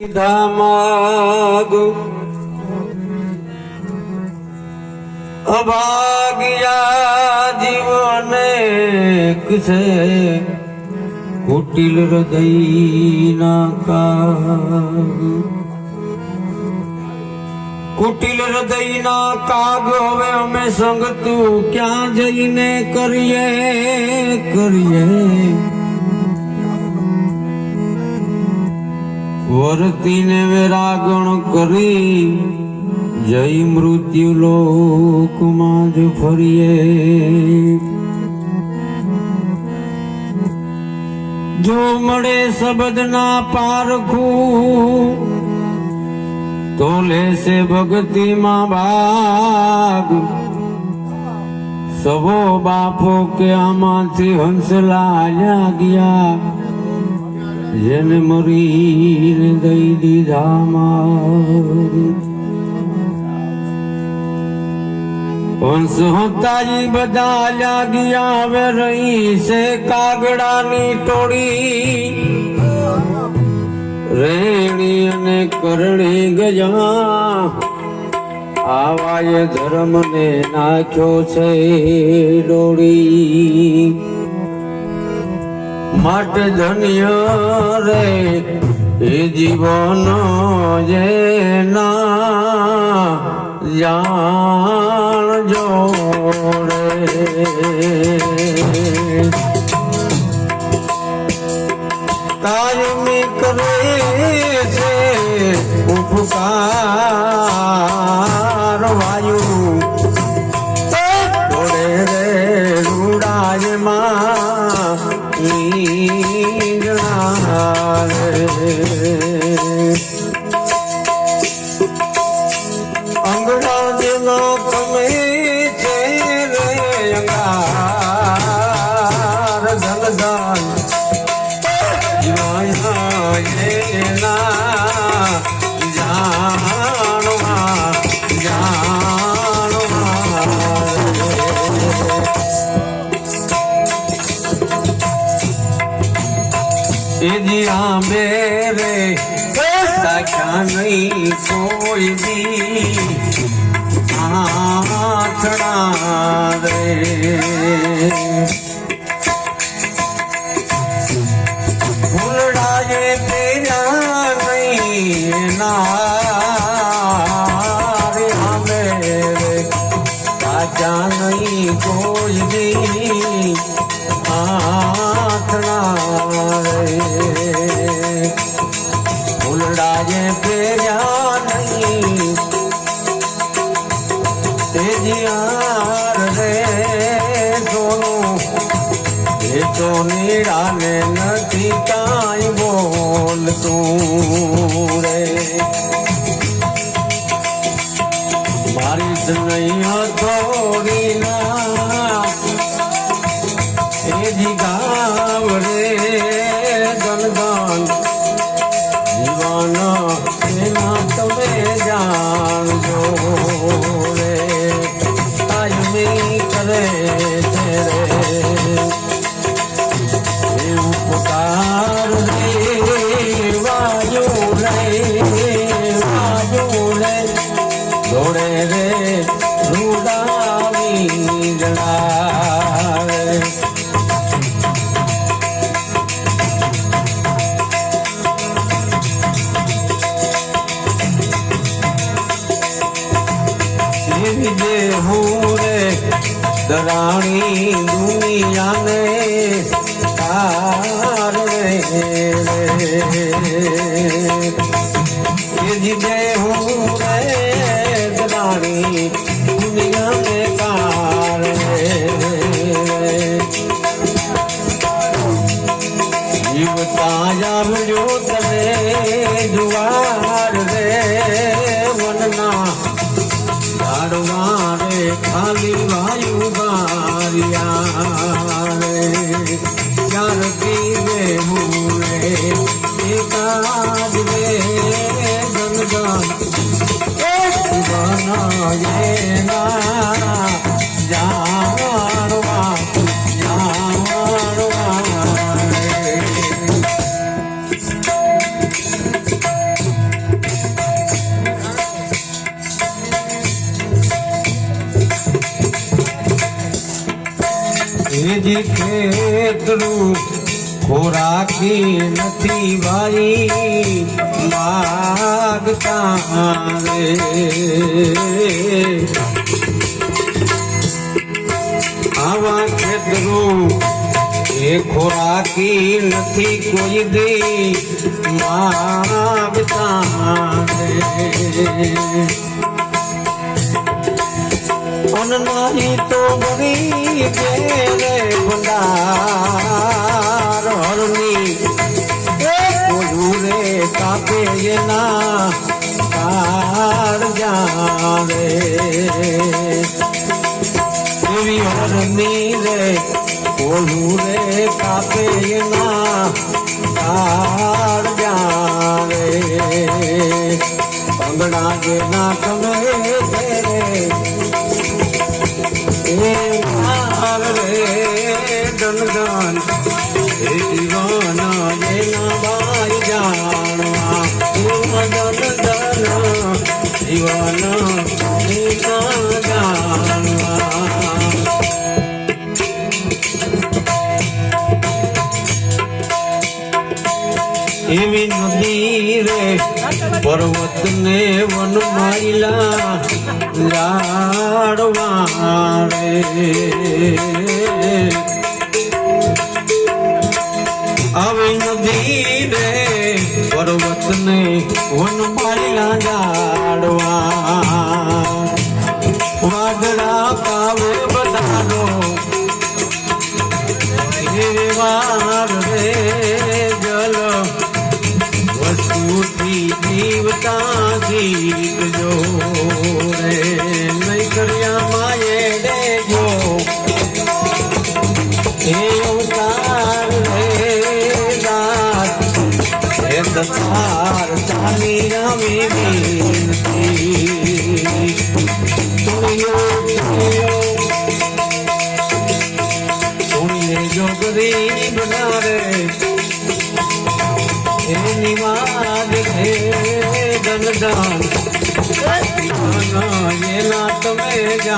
धमागो। अभागिया जीवन किसे कुटिल हृदय ना का। कुटिल हृदय न काग होवे हमें संग तू क्या जईने करिए करिए। વર્તીને વેરાગણ કરી, જય મૃત્યુ લોકમાં જ ફરીએ. જો મળે શબ્દના પારખું, તો લેશે ભક્તિમાં ભાગ. સવો બાપો કે આમાંથી હંસલા ગયા. જેને મરીને દઈ દીધા મારી વંશ હોતાજી બધા લાગ્યા હવે રહી છે કાગડાની ટોળી રેણી અને કરણી ગયા આવાએ ધર્મને નાખ્યો છે ડોળી માટે ધન્ય રે એ જીવન જેના જાણ જોડે કાયમી કરે છે ઉપકાર நீங்களாக એજી આંબે રે સાખ્યા નહીં કોઈ દી આથણા રે જીવતા જાવજો જી ખેતરું ખોરાકી નથી ભાઈ માગતા આવા. ખેતરું એ ખોરાકી નથી કોઈ દી માગતા રે અન નહીં તો ગરી ઘેરે ભંડાર હરની એ કોયું રે કાપે એના કાળ જાવે એવી હરની રે કોયું રે કાપે એના કાળ જાવે પંગડા જેના માર રે દનદન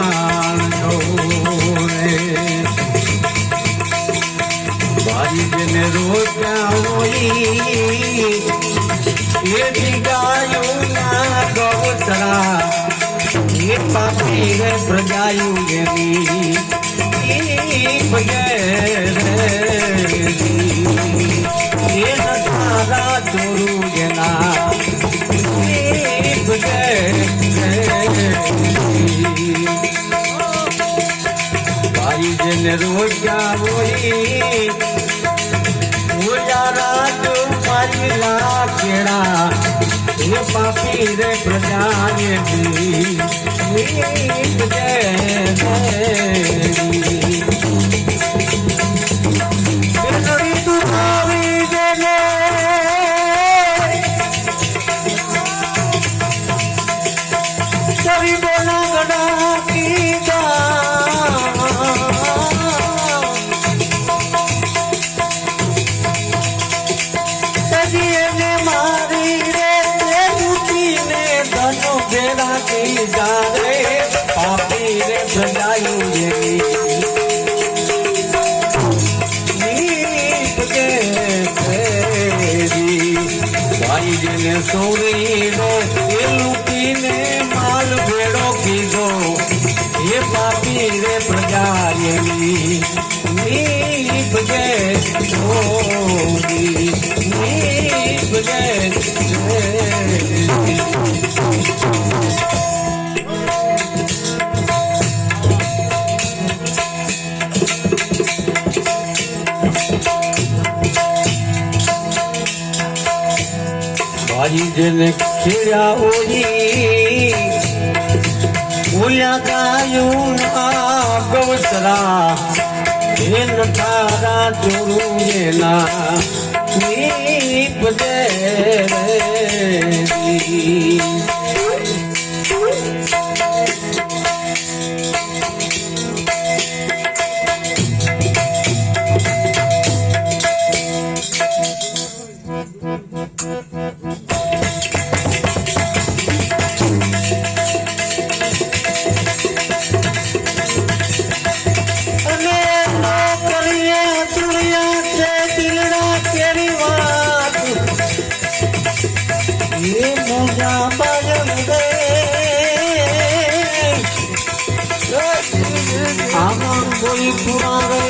તમે જાણો રે બારી જેને રોજ્યા હોય એ ગાયું ના ગૌતરા એ પાપી રે પ્રજાયું એની એ ભજે રે એ તારા ચોરું જેના એ ભજે ભાઈ જેને રોજ્યા હોય ઉજારા જો મારી એ પાપી રે પ્રજાને જય ધનો ભેરા કીધા રે પાપી રે ભજાયું જેને સોરી રે એ લૂટીને માલ ભેડો કીધો એ પાપી રે પ્રજા એવી નીપજે ચોરી નીપજે ફેરી. ભાઈ જેને ખેડ્યા હોય ભૂલ્યા ગાયું ના ગૌસરા એ નઠારા ચોરું એના નીપજે રે. you can call it.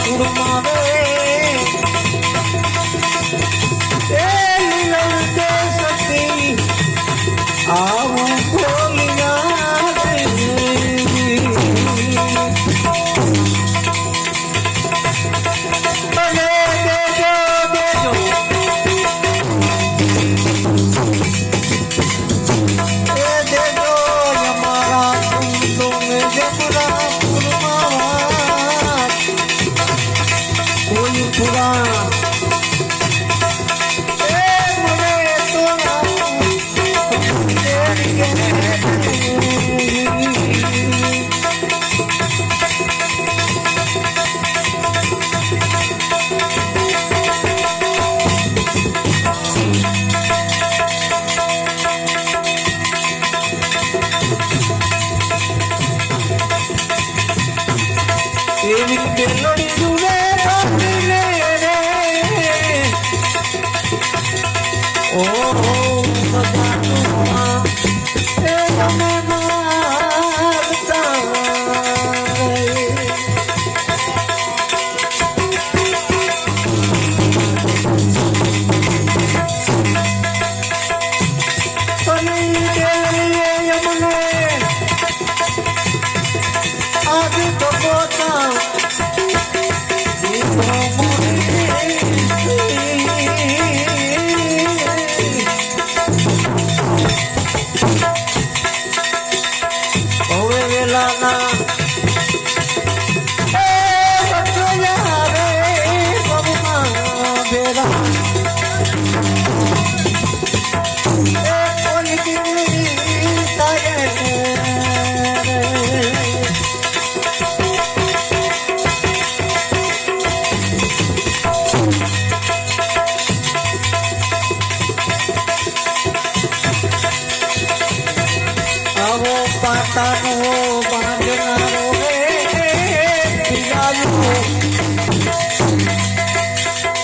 குடும்பம் Thank you.